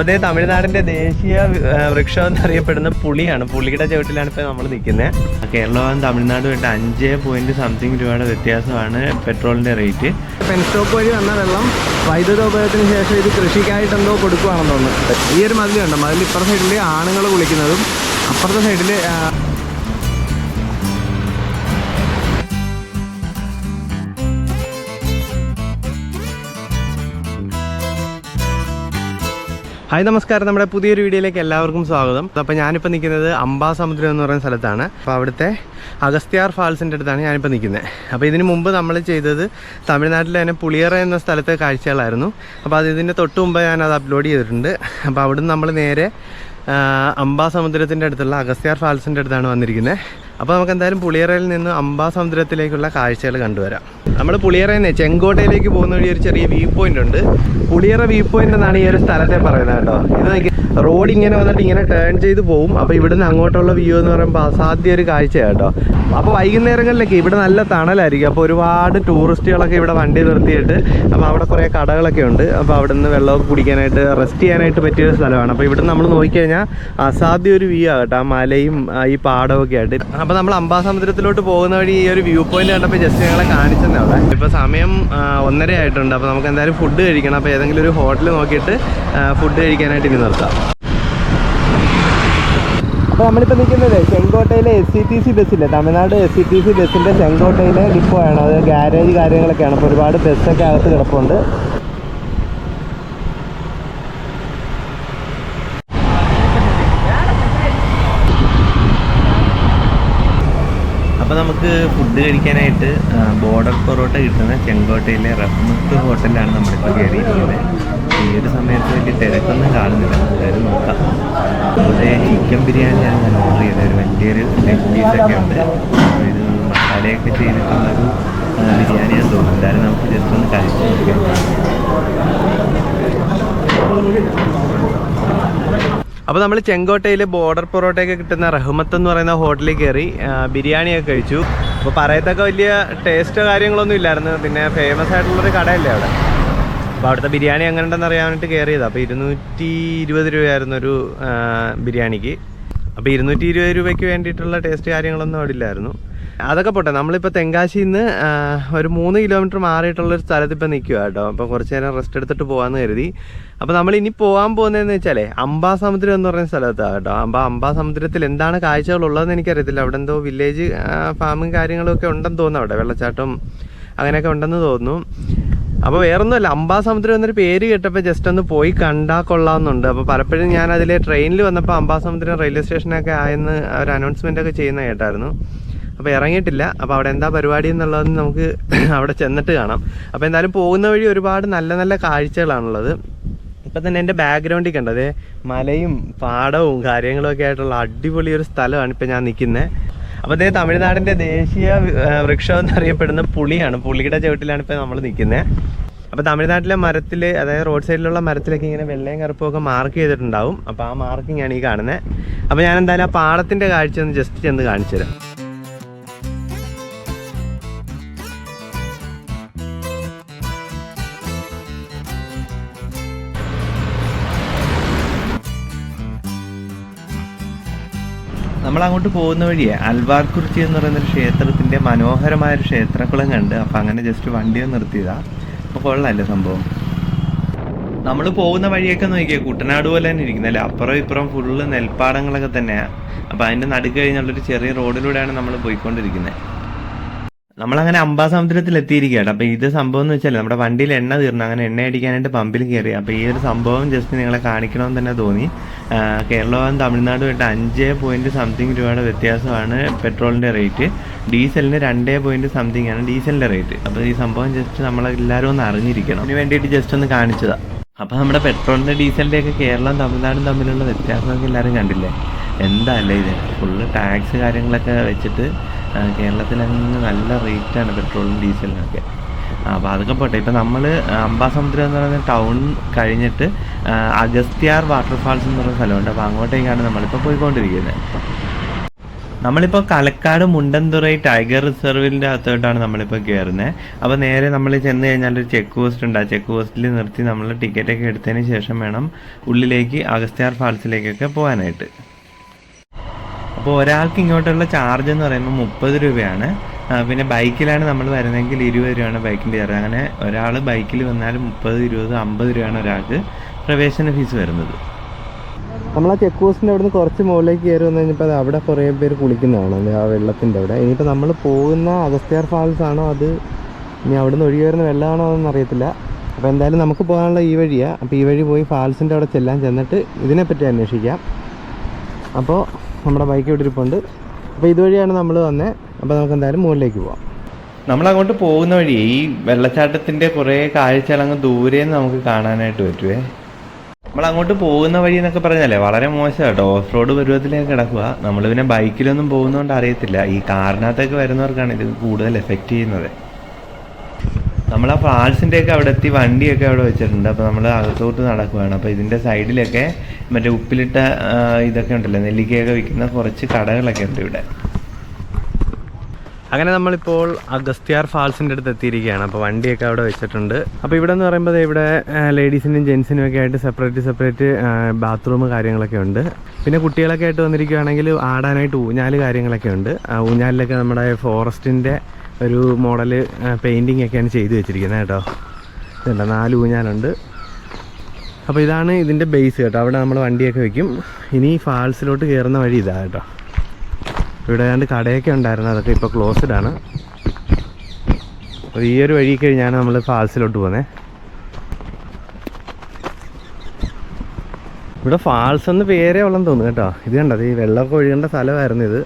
അപ്പോൾ ഇതേ തമിഴ്നാടിന്റെ ദേശീയ വൃക്ഷം എന്നറിയപ്പെടുന്ന പുളിയാണ്. പുളിയുടെ ചുവട്ടിലാണ് ഇപ്പോൾ നമ്മൾ നിൽക്കുന്നത് കേരളവും തമിഴ്നാടും തമിഴ്നാടുമായിട്ട് അഞ്ച് പോയിന്റ് സംതിങ് രൂപയുടെ വ്യത്യാസമാണ് പെട്രോളിന്റെ റേറ്റ്. പെൻ സ്റ്റോപ്പ് വഴി വന്ന വെള്ളം വൈദ്യുത ഉപയോഗത്തിന് ശേഷം ഇത് കൃഷിക്കായിട്ട് എന്തോ കൊടുക്കുവാണെന്ന് തോന്നുന്നു. ഈ ഒരു മതിലുണ്ട്. മതിൽ ഇപ്പുറത്തെ സൈഡിൽ ആണുങ്ങൾ കുളിക്കുന്നതും അപ്പുറത്തെ സൈഡിൽ ഹായ് നമസ്കാരം. നമ്മുടെ പുതിയൊരു വീഡിയോയിലേക്ക് എല്ലാവർക്കും സ്വാഗതം. അപ്പോൾ ഞാനിപ്പോൾ നിൽക്കുന്നത് അംബാസമുദ്രം എന്ന് പറയുന്ന സ്ഥലത്താണ്. അപ്പോൾ അവിടുത്തെ അഗസ്ത്യാർ ഫാൾസിന്റെ അടുത്താണ് ഞാനിപ്പോൾ നിൽക്കുന്നത്. അപ്പോൾ ഇതിന് മുമ്പ് നമ്മൾ ചെയ്തത് തമിഴ്നാട്ടിലെ തന്നെ പുളിയറ എന്ന സ്ഥലത്തെ കാഴ്ചകളായിരുന്നു. അപ്പോൾ അത് ഇതിന്റെ തൊട്ട് മുമ്പ് ഞാൻ അത് അപ്ലോഡ് ചെയ്തിട്ടുണ്ട്. അപ്പോൾ അവിടുന്ന് നമ്മൾ നേരെ അംബാസമുദ്രത്തിന്റെ അടുത്തുള്ള അഗസ്ത്യാർ ഫാൾസിന്റെ അടുത്താണ് വന്നിരിക്കുന്നത്. അപ്പോൾ നമുക്ക് എന്തായാലും പുളിയറയിൽ നിന്ന് അംബാസമുദ്രത്തിലേക്കുള്ള കാഴ്ചകൾ കണ്ടുവരാം. നമ്മൾ പുളിയറയിൽ നിന്ന് ചെങ്കോട്ടയിലേക്ക് പോകുന്ന വഴി ഒരു ചെറിയ വ്യൂ പോയിന്റ് ഉണ്ട്. പുളിയറ വ്യൂ പോയിന്റ് എന്നാണ് ഈ ഒരു സ്ഥലത്തെ പറയുന്നത് കേട്ടോ. ഇത് റോഡ് ഇങ്ങനെ വന്നിട്ട് ഇങ്ങനെ ടേൺ ചെയ്ത് പോകും അപ്പോൾ ഇവിടുന്ന് അങ്ങോട്ടുള്ള വ്യൂ എന്ന് പറയുമ്പോൾ അസാധ്യ ഒരു കാഴ്ചയാണ് കേട്ടോ. അപ്പോൾ വൈകുന്നേരങ്ങളിലൊക്കെ ഇവിടെ നല്ല തണലായിരിക്കും. അപ്പോൾ ഒരുപാട് ടൂറിസ്റ്റുകളൊക്കെ ഇവിടെ വണ്ടി നിർത്തിയിട്ട് അപ്പോൾ അവിടെ കുറേ കടകളൊക്കെ ഉണ്ട്. അപ്പോൾ അവിടെ നിന്ന് വെള്ളമൊക്കെ കുടിക്കാനായിട്ട് റെസ്റ്റ് ചെയ്യാനായിട്ട് പറ്റിയ ഒരു സ്ഥലമാണ്. അപ്പോൾ ഇവിടെ നമ്മൾ നോക്കിക്കഴിഞ്ഞാൽ അസാധ്യ ഒരു വ്യൂ ആകട്ടെ ആ മലയും ഈ ഒക്കെ ആയിട്ട്. അപ്പോൾ നമ്മൾ അംബാസമുദ്രത്തിലോട്ട് പോകുന്ന വഴി ഈ ഒരു വ്യൂ പോയിന്റ് കണ്ടപ്പോൾ ജസ്റ്റ് ഞങ്ങളെ കാണിച്ചെന്നെ അവിടെ. ഇപ്പോൾ സമയം ഒന്നര ആയിട്ടുണ്ട്. അപ്പോൾ നമുക്ക് എന്തായാലും ഫുഡ് കഴിക്കണം. അപ്പോൾ ഏതെങ്കിലും ഒരു ഹോട്ടൽ നോക്കിയിട്ട് ഫുഡ് കഴിക്കാനായിട്ട് ഇനി നിർത്താം. അപ്പോൾ നമ്മളിപ്പോൾ നിൽക്കുന്നത് ചെങ്കോട്ടയിലെ S C T C ബസ്സില്ലേ Tamil Nadu S C T C ബസ്സിന്റെ ചെങ്കോട്ടയിലെ ഡിപ്പോ ആണ്. അത് ഗാരേജ് കാര്യങ്ങളൊക്കെയാണ്. അപ്പോൾ ഒരുപാട് ബസ്സൊക്കെ അകത്ത് കിടപ്പുണ്ട്. നമുക്ക് ഫുഡ് കഴിക്കാനായിട്ട് ബോർഡർ പൊറോട്ട കിട്ടുന്ന ചെങ്കോട്ടയിലെ റഹ്മത്ത് ഹോട്ടലിലാണ് നമ്മളിപ്പോൾ കയറിയിരിക്കുന്നത്. ഈ ഒരു സമയത്ത് വലിയ തിരക്കൊന്നും കാണുന്നില്ല. എന്തായാലും നോക്കാം. ഇവിടെ ചിക്കൻ ബിരിയാണിയാണ് ഞാൻ ഓർഡർ ചെയ്തത്. ഒരു വലിയൊരു ലെഗ് ഉണ്ട്. ഒരു മസാലയൊക്കെ ചെയ്തിട്ടുള്ളൊരു ബിരിയാണിയാണ് തോന്നുന്നത്. തോന്നുന്നു എന്തായാലും നമുക്ക് ജസ്റ്റ് ഒന്ന് കഴിച്ചു നോക്കാം. അപ്പോൾ നമ്മൾ ചെങ്കോട്ടയിൽ ബോർഡർ പൊറോട്ടയൊക്കെ കിട്ടുന്ന റഹ്മത്ത് എന്ന് പറയുന്ന ഹോട്ടലിൽ കയറി ബിരിയാണി ബിരിയാണിയൊക്കെ കഴിച്ചു. അപ്പോൾ പറയത്തൊക്കെ വലിയ ടേസ്റ്റോ കാര്യങ്ങളൊന്നും ഇല്ലായിരുന്നു. പിന്നെ ഫേമസ് ആയിട്ടുള്ളൊരു കടയല്ലേ അവിടെ. അപ്പോൾ അവിടുത്തെ ബിരിയാണി എങ്ങനെ ഉണ്ടെന്ന് അറിയാൻ വേണ്ടിയിട്ട് കയറിയത് അപ്പോൾ ഇരുന്നൂറ്റി ഇരുപത് രൂപയായിരുന്നു ഒരു ബിരിയാണിക്ക്. അപ്പോൾ ഇരുന്നൂറ്റി ഇരുപത് രൂപയ്ക്ക് വേണ്ടിയിട്ടുള്ള ടേസ്റ്റ് കാര്യങ്ങളൊന്നും അവിടെ ഇല്ലായിരുന്നു. അതൊക്കെ പോട്ടെ. നമ്മളിപ്പോൾ തെങ്കാശിയിൽ നിന്ന് ഒരു മൂന്ന് കിലോമീറ്റർ മാറിയിട്ടുള്ള ഒരു സ്ഥലത്ത് ഇപ്പോൾ നിൽക്കുക കേട്ടോ. അപ്പോൾ കുറച്ച് നേരം റെസ്റ്റ് എടുത്തിട്ട് പോകാമെന്ന് കരുതി. അപ്പോൾ നമ്മൾ ഇനി പോകാൻ പോകുന്നതെന്ന് വെച്ചാലേ അംബാസമുദ്രം എന്ന് പറയുന്ന സ്ഥലത്താണ് കേട്ടോ. അപ്പോൾ അംബാസമുദ്രത്തിൽ എന്താണ് കാഴ്ചകളുള്ളതെന്ന് എനിക്കറിയത്തില്ല. അവിടെ എന്തോ വില്ലേജ് ഫാമും കാര്യങ്ങളും ഒക്കെ ഉണ്ടെന്ന് തോന്നുന്നു അവിടെ. വെള്ളച്ചാട്ടം അങ്ങനെയൊക്കെ ഉണ്ടെന്ന് തോന്നുന്നു. അപ്പോൾ വേറൊന്നുമല്ല അംബാസമുദ്രം എന്നൊരു പേര് കേട്ടപ്പോൾ ജസ്റ്റ് ഒന്ന് പോയി കണ്ടാൽ കൊള്ളാമെന്നുണ്ട്. അപ്പോൾ പലപ്പോഴും ഞാൻ അതിലെ ട്രെയിനിൽ വന്നപ്പോൾ അംബാസമുദ്രം റെയിൽവേ സ്റ്റേഷനൊക്കെ ആയെന്ന് ഒരു അനൗൺസ്മെന്റ് ഒക്കെ ചെയ്യുന്ന കേട്ടായിരുന്നു. അപ്പോൾ ഇറങ്ങിയിട്ടില്ല. അപ്പോൾ അവിടെ എന്താ പരിപാടി എന്നുള്ളതെന്ന് നമുക്ക് അവിടെ ചെന്നിട്ട് കാണാം. അപ്പോൾ എന്തായാലും പോകുന്ന വഴി ഒരുപാട് നല്ല നല്ല കാഴ്ചകളാണുള്ളത്. ഇപ്പം തന്നെ എന്റെ ബാക്ക്ഗ്രൗണ്ടിൽ കണ്ടത് മലയും പാടവും കാര്യങ്ങളും ഒക്കെ ആയിട്ടുള്ള അടിപൊളി ഒരു സ്ഥലമാണ് ഇപ്പം ഞാൻ നിൽക്കുന്നത് അപ്പോൾ അതേ തമിഴ്നാടിന്റെ ദേശീയ വൃക്ഷം എന്നറിയപ്പെടുന്ന പുളിയാണ്. പുളിയുടെ ചുവട്ടിലാണ് ഇപ്പം നമ്മൾ നിൽക്കുന്നത് അപ്പോൾ തമിഴ്നാട്ടിലെ മരത്തിൽ അതായത് റോഡ് സൈഡിലുള്ള മരത്തിലൊക്കെ ഇങ്ങനെ വെള്ളയും കറുപ്പും ഒക്കെ മാർക്ക് ചെയ്തിട്ടുണ്ടാവും. അപ്പോൾ ആ മാർക്കിംഗ് ആണ് ഈ കാണുന്നത് അപ്പോൾ ഞാൻ എന്തായാലും ആ പാടത്തിന്റെ കാഴ്ച ഒന്ന് ജസ്റ്റ് ചെന്ന് കാണിച്ചു തരാം നമ്മൾ അങ്ങോട്ട് പോകുന്ന വഴിയെ അൽവാർകുറിച്ചി എന്ന് പറയുന്ന ക്ഷേത്രത്തിന്റെ മനോഹരമായ ഒരു ക്ഷേത്രക്കുളം കണ്ട് അപ്പൊ അങ്ങനെ ജസ്റ്റ് വണ്ടി നിർത്തിയതാ. അപ്പൊ കൊള്ളാല്ലേ സംഭവം. നമ്മൾ പോകുന്ന വഴിയൊക്കെ നോക്കിയാൽ കുട്ടനാട് പോലെ തന്നെ ഇരിക്കുന്നല്ലേ അപ്പുറം ഇപ്പുറം ഫുള്ള് നെൽപ്പാടങ്ങളൊക്കെ തന്നെയാണ് അപ്പൊ അതിന്റെ നടുക്ക് കഴിഞ്ഞുള്ളൊരു ചെറിയ റോഡിലൂടെയാണ് നമ്മൾ പോയിക്കൊണ്ടിരിക്കുന്നത് നമ്മളങ്ങനെ അംബാസമുദ്രത്തിൽ എത്തിയിരിക്കുകയാണ് അപ്പൊ ഇത് സംഭവം എന്ന് വെച്ചാൽ നമ്മുടെ വണ്ടിയിൽ എണ്ണ തീർന്നു. അങ്ങനെ എണ്ണ അടിക്കാനായിട്ട് പമ്പിൽ കയറി. അപ്പൊ ഈ ഒരു സംഭവം ജസ്റ്റ് നിങ്ങളെ കാണിക്കണമെന്ന് തന്നെ തോന്നി. കേരളവും തമിഴ്നാടും തമിഴ്നാടുമായിട്ട് അഞ്ച് പോയിന്റ് സംതിങ് രൂപയുടെ വ്യത്യാസമാണ് പെട്രോളിന്റെ റേറ്റ് ഡീസലിന് രണ്ടേ പോയിന്റ് സംതിങ് ആണ് ഡീസലിന്റെ റേറ്റ് അപ്പോൾ ഈ സംഭവം ജസ്റ്റ് നമ്മളെല്ലാവരും ഒന്ന് അറിഞ്ഞിരിക്കണം. അതിന് വേണ്ടിയിട്ട് ജസ്റ്റ് ഒന്ന് കാണിച്ചതാ. അപ്പോൾ നമ്മുടെ പെട്രോളിന്റെ ഡീസലിന്റെ ഒക്കെ കേരളവും തമിഴ്നാടും തമ്മിലുള്ള വ്യത്യാസമൊക്കെ എല്ലാവരും കണ്ടില്ലേ? എന്താ അല്ലേ ഇത്? ഫുള്ള് ടാക്സ് കാര്യങ്ങളൊക്കെ വെച്ചിട്ട് കേരളത്തിലങ്ങ് നല്ല റേറ്റാണ് പെട്രോളിനും ഡീസലിനൊക്കെ. അപ്പോൾ അതൊക്കെ പോട്ടെ. ഇപ്പം നമ്മൾ അംബാസമുദ്രം എന്ന് പറയുന്ന ടൗൺ കഴിഞ്ഞിട്ട് അഗസ്ത്യാർ വാട്ടർഫാൾസ് എന്ന് പറയുന്ന സ്ഥലമുണ്ട്. അപ്പോൾ അങ്ങോട്ടേക്കാണ് നമ്മളിപ്പോൾ പോയിക്കൊണ്ടിരിക്കുന്നത് നമ്മളിപ്പോൾ കലക്കാട് മുണ്ടന്തുറൈ ടൈഗർ റിസർവിന്റെ അകത്തോട്ടാണ് നമ്മളിപ്പോൾ കയറുന്നത് അപ്പോൾ നേരെ നമ്മൾ ചെന്ന് കഴിഞ്ഞാൽ ഒരു ചെക്ക് പോസ്റ്റ് ഉണ്ട്. ആ ചെക്ക് പോസ്റ്റിൽ നിർത്തി നമ്മൾ ടിക്കറ്റൊക്കെ എടുത്തതിന് ശേഷം വേണം ഉള്ളിലേക്ക് അഗസ്ത്യാർ ഫാൾസിലേക്കൊക്കെ പോകാനായിട്ട്. അപ്പോൾ ഒരാൾക്ക് ഇങ്ങോട്ടുള്ള ചാർജ് എന്ന് പറയുമ്പോൾ മുപ്പത് രൂപയാണ്. പിന്നെ ബൈക്കിലാണ് നമ്മൾ വരുന്നതെങ്കിൽ ഇരുപത് രൂപയാണ് ബൈക്കിന്റെ ചാർജ് അങ്ങനെ ഒരാൾ ബൈക്കിൽ വന്നാൽ മുപ്പത് ഇരുപത് അമ്പത് രൂപയാണ് ഒരാൾക്ക് പ്രവേശന ഫീസ് വരുന്നത്. നമ്മൾ ആ ചെക്ക് പോസ്റ്റിന്റെ അവിടെ നിന്ന് കുറച്ച് മുകളിലേക്ക് കയറി വന്നു കഴിഞ്ഞപ്പോൾ അവിടെ കുറേ പേര് കുളിക്കുന്നതാണ് ആ വെള്ളത്തിന്റെ അവിടെ. ഇനിയിപ്പോൾ നമ്മൾ പോകുന്ന അഗസ്ത്യാർ ഫാൾസ് ആണോ അത് ഇനി അവിടെ നിന്ന് ഒഴുകി വരുന്ന വെള്ളമാണോ എന്നൊന്നും അറിയത്തില്ല. അപ്പോൾ എന്തായാലും നമുക്ക് പോകാനുള്ള ഈ വഴിയാണ് അപ്പോൾ ഈ വഴി പോയി ഫാൾസിന്റെ അവിടെ ചെല്ലാൻ ചെന്നിട്ട് ഇതിനെപ്പറ്റി അന്വേഷിക്കാം. അപ്പോൾ നമ്മുടെ ബൈക്ക് ഇവിടെ ഇരിപ്പുണ്ട്. അപ്പോൾ ഇതുവഴിയാണ് നമ്മൾ വന്നത് അപ്പോൾ നമുക്ക് എന്തായാലും മുകളിലേക്ക് പോവാം. നമ്മൾ അങ്ങോട്ട് പോകുന്ന വഴി ഈ വെള്ളച്ചാട്ടത്തിന്റെ കുറേ കാഴ്ചകൾ അങ്ങ് ദൂരെ നമുക്ക് കാണാനായിട്ട് പറ്റുവേ. നമ്മൾ അങ്ങോട്ട് പോകുന്ന വഴി എന്നൊക്കെ പറഞ്ഞാലേ വളരെ മോശം കേട്ടോ. ഓഫ് റോഡ് പരുവത്തിലേക്ക് കിടക്കുക നമ്മൾ പിന്നെ ബൈക്കിലൊന്നും പോകുന്നതുകൊണ്ട് അറിയത്തില്ല. ഈ കാറിനകത്തേക്ക് വരുന്നവർക്കാണ് ഇത് കൂടുതൽ എഫക്റ്റ് ചെയ്യുന്നത്. നമ്മൾ ആ ഫാൾസിന്റെ ഒക്കെ അവിടെ എത്തി വണ്ടിയൊക്കെ അവിടെ വെച്ചിട്ടുണ്ട്. അപ്പോൾ നമ്മൾ അകത്തോട്ട് നടക്കുകയാണ് അപ്പോൾ ഇതിന്റെ സൈഡിലൊക്കെ മറ്റേ ഉപ്പിലിട്ട ഇതൊക്കെ ഉണ്ടല്ലോ നെല്ലിക്കയൊക്കെ വിൽക്കുന്ന കുറച്ച് കടകളൊക്കെ ഉണ്ട് ഇവിടെ. അങ്ങനെ നമ്മളിപ്പോൾ അഗസ്ത്യാർ ഫാൾസിന്റെ അടുത്ത് എത്തിയിരിക്കുകയാണ്. അപ്പോൾ വണ്ടിയൊക്കെ അവിടെ വെച്ചിട്ടുണ്ട്. അപ്പോൾ ഇവിടെ എന്ന് പറയുമ്പോൾ ഇവിടെ ലേഡീസിനും ജെൻസിനും ഒക്കെ ആയിട്ട് സെപ്പറേറ്റ് സെപ്പറേറ്റ് ബാത്റൂം കാര്യങ്ങളൊക്കെ ഉണ്ട്. പിന്നെ കുട്ടികളൊക്കെ ആയിട്ട് വന്നിരിക്കുകയാണെങ്കിൽ ആടാനായിട്ട് ഊഞ്ഞാൽ കാര്യങ്ങളൊക്കെ ഉണ്ട്. ഊഞ്ഞാലിലൊക്കെ നമ്മുടെ ഫോറസ്റ്റിന്റെ ഒരു മോഡൽ പെയിന്റിങ് ഒക്കെയാണ് ചെയ്ത് വെച്ചിരിക്കുന്നത് കേട്ടോ. ഇതുണ്ട് നാല് ഊഞ്ഞാലുണ്ട്. അപ്പോൾ ഇതാണ് ഇതിന്റെ ബേസ് കേട്ടോ. അവിടെ നമ്മൾ വണ്ടിയൊക്കെ വെക്കും. ഇനി ഫാൾസിലോട്ട് കയറുന്ന വഴി ഇതാ കേട്ടോ. ഇവിടെ ഏതാണ്ട് കടയൊക്കെ ഉണ്ടായിരുന്നു. അതൊക്കെ ഇപ്പോൾ ക്ലോസ്ഡ് ആണ്. അപ്പോൾ ഈ ഒരു വഴി കഴിഞ്ഞാണ് നമ്മൾ ഫാൾസിലോട്ട് പോകുന്നത്. ഇവിടെ ഫാൾസ് എന്ന് പേരേ ഉള്ളെന്ന് തോന്നുന്നു കേട്ടോ. ഇത് കണ്ടത് ഈ വെള്ളമൊക്കെ ഒഴുകേണ്ട സ്ഥലമായിരുന്നു ഇത്.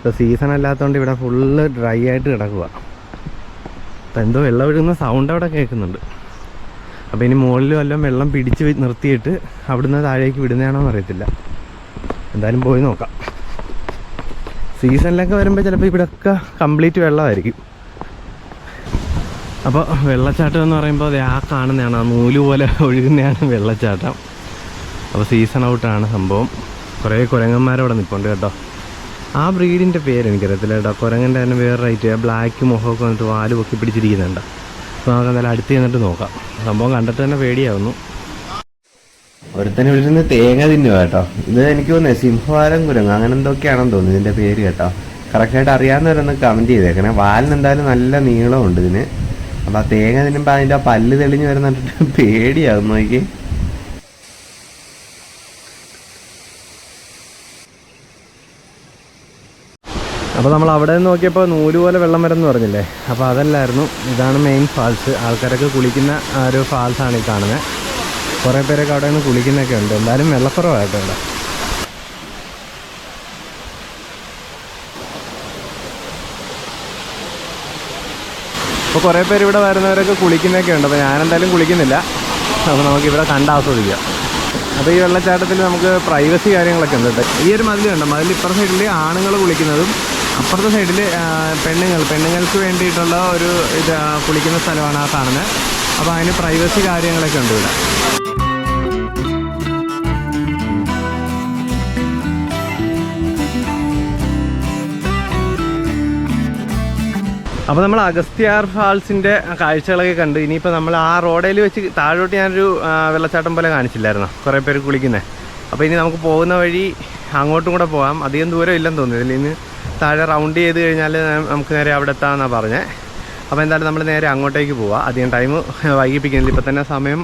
ഇപ്പോൾ സീസൺ അല്ലാത്തതുകൊണ്ട് ഇവിടെ ഫുള്ള് ഡ്രൈ ആയിട്ട് കിടക്കുക അപ്പം എന്തോ വെള്ളം ഒഴുകുന്ന സൗണ്ട് അവിടെ കേൾക്കുന്നുണ്ട്. അപ്പോൾ ഇനി മുകളിൽ വല്ലതും വെള്ളം പിടിച്ച് നിർത്തിയിട്ട് അവിടുന്ന് താഴേക്ക് വിടുന്നതാണോ അറിയത്തില്ല. എന്തായാലും പോയി നോക്കാം. സീസണിലൊക്കെ വരുമ്പോൾ ചിലപ്പോൾ ഇവിടെയൊക്കെ കംപ്ലീറ്റ് വെള്ളമായിരിക്കും. അപ്പോൾ വെള്ളച്ചാട്ടം എന്ന് പറയുമ്പോൾ ആ കാണുന്നതാണ് ആ നൂൽ പോലെ ഒഴുകുന്നതാണ് വെള്ളച്ചാട്ടം. അപ്പോൾ സീസൺ ഔട്ടാണ് സംഭവം. കുറേ കുരങ്ങന്മാരവിടെ നിൽപ്പുണ്ട് കേട്ടോ. ആ ബ്രീഡിന്റെ പേര് എനിക്കറിയത്തില്ല കേട്ടോ. കുരങ്ങന്റെ തന്നെ വേറെ റൈറ്റ് ബ്ലാക്ക് മുഖമൊക്കെ വന്നിട്ട് വാൽ പൊക്കി പിടിച്ചിരിക്കുന്നുണ്ട്. അപ്പോൾ നമുക്ക് എന്തായാലും അടുത്ത് ചെന്നിട്ട് നോക്കാം. സംഭവം കണ്ടിട്ട് തന്നെ പേടിയാവുന്നു. ഒരുത്തനെ വിളിച്ചിരുന്ന് തേങ്ങ തിന്നുക കേട്ടോ. ഇത് എനിക്ക് തോന്നുന്നത് സിംഹവാലം കുരങ്ങ്. അങ്ങനെ എന്തൊക്കെയാണെന്ന് തോന്നുന്നു ഇതിന്റെ പേര് കേട്ടോ. കറക്റ്റായിട്ട് അറിയാവുന്നവരൊന്ന് കമന്റ് ചെയ്തേക്കണേ. വാലിന് എന്തായാലും നല്ല നീളമുണ്ട് ഇതിന്. അപ്പോൾ ആ തേങ്ങ തിന്നുമ്പോൾ അതിന്റെ ആ പല്ല് തെളിഞ്ഞ് വരുന്നിട്ട് പേടിയാവും നോക്കി അപ്പോൾ നമ്മൾ അവിടെ നിന്ന് നോക്കിയപ്പോൾ നൂൽ പോലെ വെള്ളം വരുന്നു പറഞ്ഞില്ലേ? അപ്പോൾ അതല്ലായിരുന്നു. ഇതാണ് മെയിൻ ഫാൾസ് ആൾക്കാരൊക്കെ കുളിക്കുന്ന ആ ഒരു ഫാൾസാണ് ഈ കാണുന്നത് കുറേ പേരൊക്കെ അവിടെ നിന്ന് കുളിക്കുന്നൊക്കെ ഉണ്ട്. എന്തായാലും വെള്ളക്കുറവായിട്ടുണ്ട് അപ്പോൾ കുറേ പേര് ഇവിടെ വരുന്നവരൊക്കെ കുളിക്കുന്നൊക്കെ ഉണ്ട്. അപ്പോൾ ഞാനെന്തായാലും കുളിക്കുന്നില്ല. അപ്പോൾ നമുക്ക് ഇവിടെ കണ്ട് ആസ്വദിക്കാം. അപ്പോൾ ഈ വെള്ളച്ചാട്ടത്തിൽ നമുക്ക് പ്രൈവസി കാര്യങ്ങളൊക്കെ ഉണ്ട് ഈ ഒരു മതിലുണ്ട്. മതിൽ ഇപ്പുറം സൈഡിൽ ആണുങ്ങൾ കുളിക്കുന്നതും അപ്പുറത്തെ സൈഡിൽ പെണ്ണുങ്ങൾ. പെണ്ണുങ്ങൾക്ക് വേണ്ടിയിട്ടുള്ള ഒരു ഇത് കുളിക്കുന്ന സ്ഥലമാണ് ആ കാണുന്നത് അപ്പോൾ അതിന് പ്രൈവസി കാര്യങ്ങളൊക്കെ ഉണ്ട് ഇവിടെ. അപ്പോൾ നമ്മൾ അഗസ്ത്യാർ ഫാൾസിന്റെ കാഴ്ചകളൊക്കെ കണ്ട് ഇനിയിപ്പോൾ നമ്മൾ ആ റോഡേൽ വെച്ച് താഴോട്ട് ഞാനൊരു വെള്ളച്ചാട്ടം പോലെ കാണിച്ചില്ലായിരുന്നു? കുറേ പേര് കുളിക്കുന്നത് അപ്പോൾ ഇനി നമുക്ക് പോകുന്ന വഴി അങ്ങോട്ടും കൂടെ പോകാം. അധികം ദൂരം ഇല്ലെന്ന് തോന്നുന്നു. ഇതിൽ നിന്ന് താഴെ റൗണ്ട് ചെയ്ത് കഴിഞ്ഞാൽ നമുക്ക് നേരെ അവിടെ എത്താമെന്നാണ് പറഞ്ഞത് അപ്പോൾ എന്തായാലും നമ്മൾ നേരെ അങ്ങോട്ടേക്ക് പോവാം. അധികം ടൈം വൈകിപ്പിക്കുന്നില്ല. ഇപ്പോൾ തന്നെ സമയം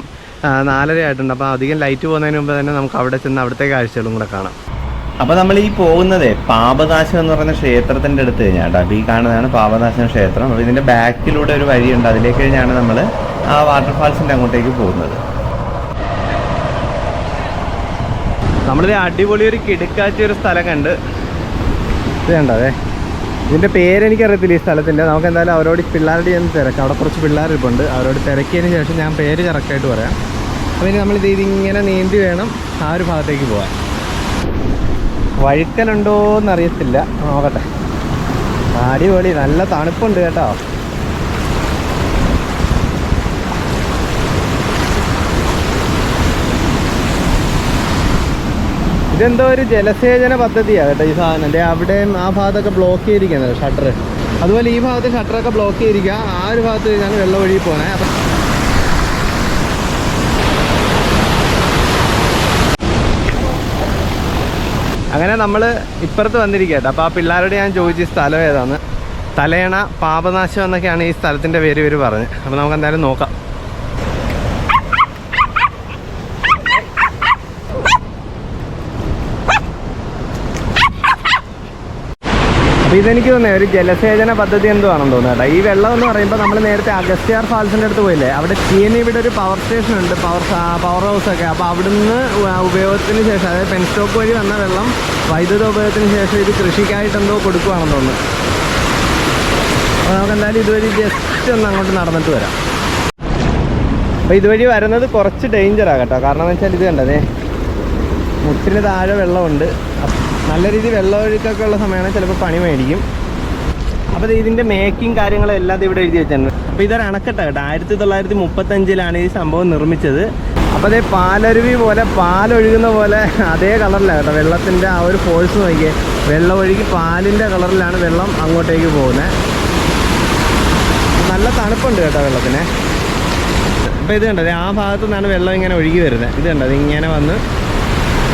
നാലര ആയിട്ടുണ്ട്. അപ്പോൾ അധികം ലൈറ്റ് പോകുന്നതിന് മുമ്പ് തന്നെ നമുക്ക് അവിടെ ചെന്ന് അവിടുത്തെ കാഴ്ചകളും കൂടെ കാണാം. അപ്പോൾ നമ്മൾ ഈ പോകുന്നതേ പാപനാശം എന്ന് പറയുന്ന ക്ഷേത്രത്തിന്റെ അടുത്ത് കഴിഞ്ഞാൽ കേട്ടോ. അപ്പോൾ ഈ കാണുന്നതാണ് പാപനാശം ക്ഷേത്രം. അപ്പോൾ ഇതിന്റെ ബാക്കിലൂടെ ഒരു വഴിയുണ്ട്. അതിലേക്ക് കഴിഞ്ഞാണ് നമ്മൾ ആ വാട്ടർഫാൾസിന്റെ അങ്ങോട്ടേക്ക് പോകുന്നത്. നമ്മളിത് അടിപൊളി ഒരു കിടുക്കാച്ച ഒരു സ്ഥലം കണ്ട് ഇത് ഇതിന്റെ പേരെനിക്കറിയത്തില്ല ഈ സ്ഥലത്തിന്റെ നമുക്ക് എന്തായാലും അവരോട് പിള്ളേരുടെ ഞാൻ തിരക്കാം. അവിടെ കുറച്ച് പിള്ളേർ ഇരിപ്പുണ്ട്. അവരോട് തിരക്കിയതിന് ശേഷം ഞാൻ പേര് കറക്റ്റായിട്ട് പറയാം. അപ്പോൾ ഇനി നമ്മളിത് ഇതിങ്ങനെ നീന്തി വേണം ആ ഒരു ഭാഗത്തേക്ക് പോകാൻ വഴുക്കലുണ്ടോ എന്നറിയത്തില്ല നോക്കട്ടെ. അടിപൊളി. നല്ല തണുപ്പുണ്ട് കേട്ടോ. ഇതെന്തോ ഒരു ജലസേചന പദ്ധതിയാണ് കേട്ടോ ഈ സാധനം. അല്ലേ അവിടെയും ആ ഭാഗത്തൊക്കെ ബ്ലോക്ക് ചെയ്തിരിക്കുന്നത് ഷട്ടർ അതുപോലെ ഈ ഭാഗത്ത് ഷട്ടറൊക്കെ ബ്ലോക്ക് ചെയ്തിരിക്കുക. ആ ഒരു ഭാഗത്ത് ഞാൻ വെള്ളം ഒഴുകി പോകണേ അപ്പം അങ്ങനെ നമ്മൾ ഇപ്പുറത്ത് വന്നിരിക്കുക അപ്പോൾ ആ പിള്ളേരോട് ഞാൻ ചോദിച്ച സ്ഥലം ഏതാണ് തലേണ പാപനാശം എന്നൊക്കെയാണ് ഈ സ്ഥലത്തിന്റെ പേര് ഇവർ പറഞ്ഞത് അപ്പോൾ നമുക്ക് എന്തായാലും നോക്കാം. അപ്പോൾ ഇതെനിക്ക് തോന്നുന്നത് ഒരു ജലസേചന പദ്ധതി എന്തോ ആണെന്ന് തോന്നുന്നു കേട്ടോ. ഈ വെള്ളം എന്ന് പറയുമ്പോൾ നമ്മൾ നേരത്തെ അഗസ്ത്യാർ ഫാൾസിന്റെ അടുത്ത് പോയില്ലേ? അവിടെ ചീനി ഇവിടെ ഒരു പവർ സ്റ്റേഷൻ ഉണ്ട് പവർ പവർ ഹൗസ് ഒക്കെ. അപ്പോൾ അവിടുന്ന് ഉപയോഗത്തിന് ശേഷം അതായത് പെൻ സ്റ്റോക്ക് വഴി വന്ന വെള്ളം വൈദ്യുത ഉപയോഗത്തിന് ശേഷം ഇത് കൃഷിക്കായിട്ട് എന്തോ കൊടുക്കുകയാണെന്ന് തോന്നുന്നു. അപ്പോൾ നമുക്ക് എന്തായാലും ഇതുവഴി ജസ്റ്റ് ഒന്ന് അങ്ങോട്ട് നടന്നിട്ട് വരാം. അപ്പോൾ ഇതുവഴി വരുന്നത് കുറച്ച് ഡേഞ്ചറാണ് കേട്ടോ. കാരണം എന്ന് വെച്ചാൽ ഇത് കണ്ടതേ മുട്ടിന് താഴെ വെള്ളമുണ്ട്. നല്ല രീതിയിൽ വെള്ളമൊഴുക്കൊക്കെ ഉള്ള സമയമാണ് ചിലപ്പോൾ പണി മേടിക്കും അപ്പോൾ ഇതിന്റെ മേക്കിംഗ് കാര്യങ്ങളും എല്ലാം ഇവിടെ എഴുതി വെച്ചിട്ടുണ്ട്. അപ്പോൾ ഇതൊരു അണക്കെട്ട കേട്ടോ. ആയിരത്തി തൊള്ളായിരത്തി മുപ്പത്തഞ്ചിലാണ് ഈ സംഭവം നിർമ്മിച്ചത്. അപ്പോൾ അതേ പാലരുവി പോലെ പാലൊഴുകുന്ന പോലെ അതേ കളറിലാണ് കേട്ടോ. വെള്ളത്തിന്റെ ആ ഒരു ഫോഴ്സ് നോക്കിയേ. വെള്ളം ഒഴുകി പാലിന്റെ കളറിലാണ് വെള്ളം അങ്ങോട്ടേക്ക് പോകുന്നത്. നല്ല തണുപ്പുണ്ട് കേട്ടോ വെള്ളത്തിന്. അപ്പോൾ ഇത് കണ്ടത് ആ ഭാഗത്തു നിന്നാണ് വെള്ളം ഇങ്ങനെ ഒഴുകി വരുന്നത്. ഇത് കണ്ടത് ഇങ്ങനെ വന്ന്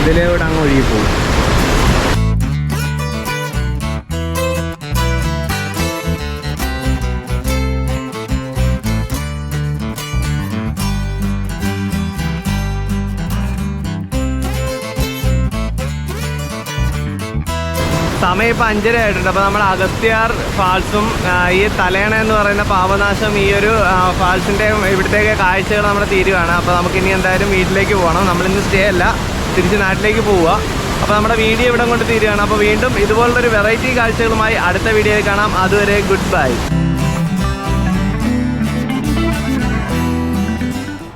ഇതിലൂടെ അങ്ങ് ഒഴുകി പോകും. സമയം ഇപ്പം അഞ്ചര ആയിട്ടുണ്ട്. അപ്പോൾ നമ്മൾ അഗസ്ത്യാർ ഫാൾസും ഈ തലേണ എന്ന് പറയുന്ന പാപനാശം ഈ ഒരു ഫാൾസിന്റെ ഇവിടുത്തേക്ക് കാഴ്ചകൾ നമ്മൾ തീരുവാണ്. അപ്പോൾ നമുക്ക് ഇനി എന്തായാലും വീട്ടിലേക്ക് പോകണം. നമ്മളിന്ന് സ്റ്റേ അല്ല തിരിച്ച് നാട്ടിലേക്ക് പോവുക. അപ്പോൾ നമ്മുടെ വീഡിയോ ഇവിടെ കൊണ്ട് തീരുകയാണ് അപ്പോൾ വീണ്ടും ഇതുപോലുള്ളൊരു വെറൈറ്റി കാഴ്ചകളുമായി അടുത്ത വീഡിയോയിൽ കാണാം. അതുവരെ ഗുഡ് ബൈ.